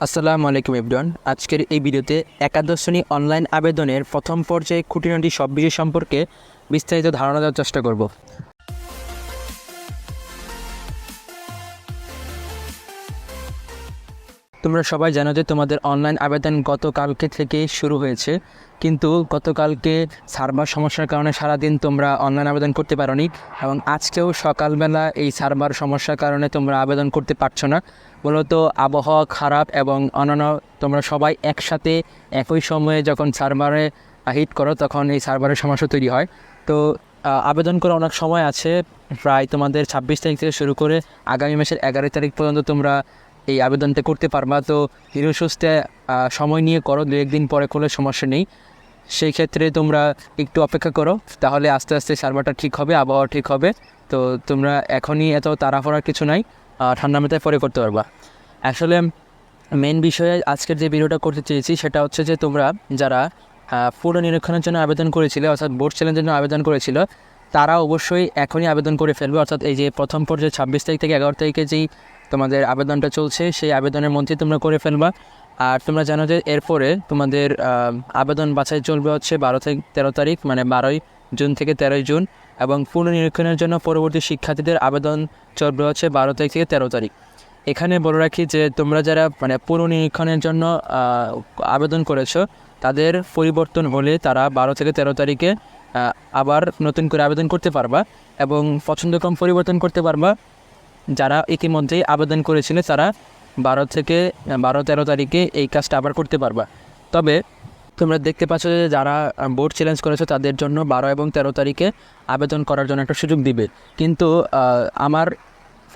আসসালামু আলাইকুম ইবডন আজকের এই ভিডিওতে একাদশ শ্রেণি অনলাইন আবেদনের প্রথম পর্যায়ে খুঁটিনাটি সব বিষয় সম্পর্কে বিস্তারিত ধারণা দেওয়ার চেষ্টা করব। তোমরা সবাই জানো যে তোমাদের অনলাইন আবেদন গতকালকে থেকে শুরু হয়েছে। কিন্তু গতকালকে সার্ভার সমস্যার কারণে সারাদিন তোমরা অনলাইন আবেদন করতে পারোনি এবং আজকেও সকালবেলা এই সার্ভার সমস্যার কারণে তোমরা আবেদন করতে পারছ না। মূলত আবহাওয়া খারাপ এবং অন্যান্য তোমরা সবাই একসাথে একই সময়ে যখন সার্ভারে হিট করো তখন এই সার্ভারের সমস্যা তৈরি হয়। তো আবেদন করে অনেক সময় আছে। প্রায় তোমাদের ছাব্বিশ তারিখ থেকে শুরু করে আগামী মাসের এগারো তারিখ পর্যন্ত তোমরা এই আবেদনটা করতে পারবা। তো হিরো সুস্থে সময় নিয়ে করো, দু একদিন পরে করলে সমস্যা নেই। সেই ক্ষেত্রে তোমরা একটু অপেক্ষা করো, তাহলে আস্তে আস্তে সার্ভারটা ঠিক হবে আবহাওয়া ঠিক হবে। তো তোমরা এখনই এত তাড়াফড়ার কিছু নাই ঠান্ডা মেতায় পরে করতে পারবা। আসলে মেন বিষয়ে আজকের যে ভিডিওটা করতে চেয়েছি, সেটা হচ্ছে যে তোমরা যারা পুরো নিরীক্ষণের জন্য আবেদন করেছিলে, অর্থাৎ বোর্ড চ্যালেঞ্জের জন্য আবেদন করেছিল, তারা অবশ্যই এখনই আবেদন করে ফেলবে। অর্থাৎ এই যে প্রথম পর্যায়ে ছাব্বিশ তারিখ থেকে এগারো তারিখে যেই তোমাদের আবেদনটা চলছে, সেই আবেদনের মধ্যে তোমরা করে ফেলবা। আর তোমরা জানো যে এরপরে তোমাদের আবেদন বাছাই চলবে হচ্ছে বারো থেকে তেরো তারিখ মানে বারোই জুন থেকে তেরোই জুন, এবং পুনর্নিরীক্ষণের জন্য পরবর্তী শিক্ষার্থীদের আবেদন চলবে হচ্ছে বারো তারিখ থেকে তেরো তারিখ। এখানে বলে রাখি যে তোমরা যারা মানে পুনর্নিরীক্ষণের জন্য আবেদন করেছ, তাদের পরিবর্তন হলে তারা বারো থেকে তেরো তারিখে আবার নতুন করে আবেদন করতে পারবা এবং পছন্দক্রম পরিবর্তন করতে পারবা। যারা ইতিমধ্যেই আবেদন করেছিল, তারা বারো থেকে, বারো, তেরো তারিখে এই কাজটা আবার করতে পারবা। তবে তোমরা দেখতে পাচ্ছ যে যারা বোর্ড চ্যালেঞ্জ করেছ, তাদের জন্য বারো এবং তেরো তারিখে আবেদন করার জন্য একটা সুযোগ দিবে। কিন্তু আমার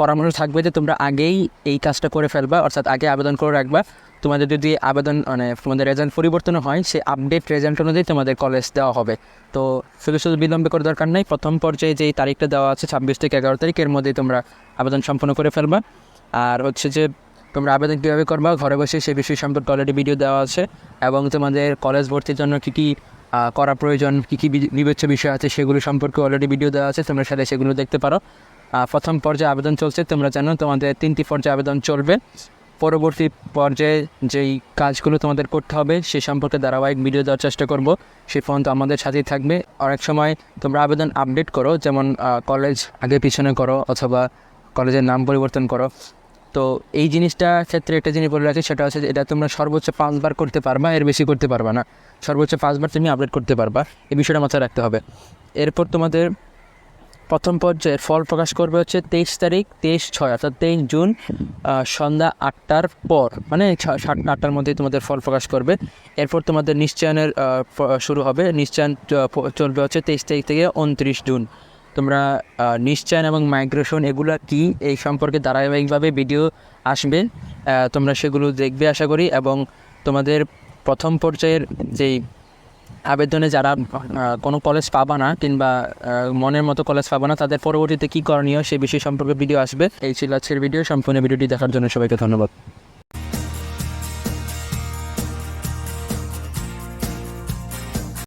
পরামর্শ থাকবে যে তোমরা আগেই এই কাজটা করে ফেলবা, অর্থাৎ আগে আবেদন করে রাখবা। তোমাদের যদি আবেদন মানে তোমাদের রেজাল্ট পরিবর্তন হয়, সেই আপডেট রেজাল্ট অনুযায়ী তোমাদের কলেজ দেওয়া হবে। তো শুধু শুধু বিলম্বে করে দরকার নেই, প্রথম পর্যায়ে যেই তারিখটা দেওয়া আছে, ছাব্বিশ থেকে এগারো তারিখের মধ্যেই তোমরা আবেদন সম্পন্ন করে ফেলবা। আর হচ্ছে যে, তোমরা আবেদন কীভাবে করবা, ঘরে বসে সেই বিষয় সম্পর্কে অলরেডি ভিডিও দেওয়া আছে, এবং তোমাদের কলেজ ভর্তির জন্য কী কী করা প্রয়োজন, কী কী বিবেচ্য বিষয় আছে, সেগুলো সম্পর্কে অলরেডি ভিডিও দেওয়া আছে, তোমরা সাথে সেগুলো দেখতে পারো। প্রথম পর্যায়ে আবেদন চলছে। তোমরা জানো তোমাদের তিনটি পর্যায়ে আবেদন চলবে। পরবর্তী পর্যায়ে যেই কাজগুলো তোমাদের করতে হবে, সে সম্পর্কে ধারাবাহিক ভিডিও দেওয়ার চেষ্টা করব। সে পর্যন্ত আমাদের সাথেই থাকবে। অনেক সময় তোমরা আবেদন আপডেট করো, যেমন কলেজ আগে পিছনে করো অথবা কলেজের নাম পরিবর্তন করো। তো এই জিনিসটা ক্ষেত্রে একটা জিনিস বলে রাখি, সেটা হচ্ছে এটা তোমরা সর্বোচ্চ পাঁচবার করতে পারবা, এর বেশি করতে পারবা না। সর্বোচ্চ পাঁচবার তুমি আপডেট করতে পারবা। এই বিষয়টা মাথায় রাখতে হবে। এরপর তোমাদের প্রথম পর্যায়ের ফল প্রকাশ করবে হচ্ছে তেইশ তারিখ, তেইশ ছয়, অর্থাৎ তেইশ জুন সন্ধ্যা আটটার পর মানে সাত, আটটার মধ্যেই তোমাদের ফল প্রকাশ করবে। এরপর তোমাদের নিশ্চয়নের শুরু হবে, নিশ্চয়ন চলবে হচ্ছে তেইশ তারিখ থেকে উনত্রিশ জুন। তোমরা নিশ্চয়ন এবং মাইগ্রেশন, এগুলো কি এই সম্পর্কে ধারাবাহিকভাবে ভিডিও আসবে তোমরা সেগুলো দেখবে আশা করি, এবং তোমাদের প্রথম পর্যায়ের যেই আবেদনে যারা কোনো কলেজ পাবা না কিংবা মনের মতো কলেজ পাবা না, তাদের পরবর্তীতে কী করণীয় সে বিষয় সম্পর্কে ভিডিও আসবে। এই ছিল আজকের ভিডিও সম্পূর্ণ ভিডিওটি দেখার জন্য সবাইকে ধন্যবাদ।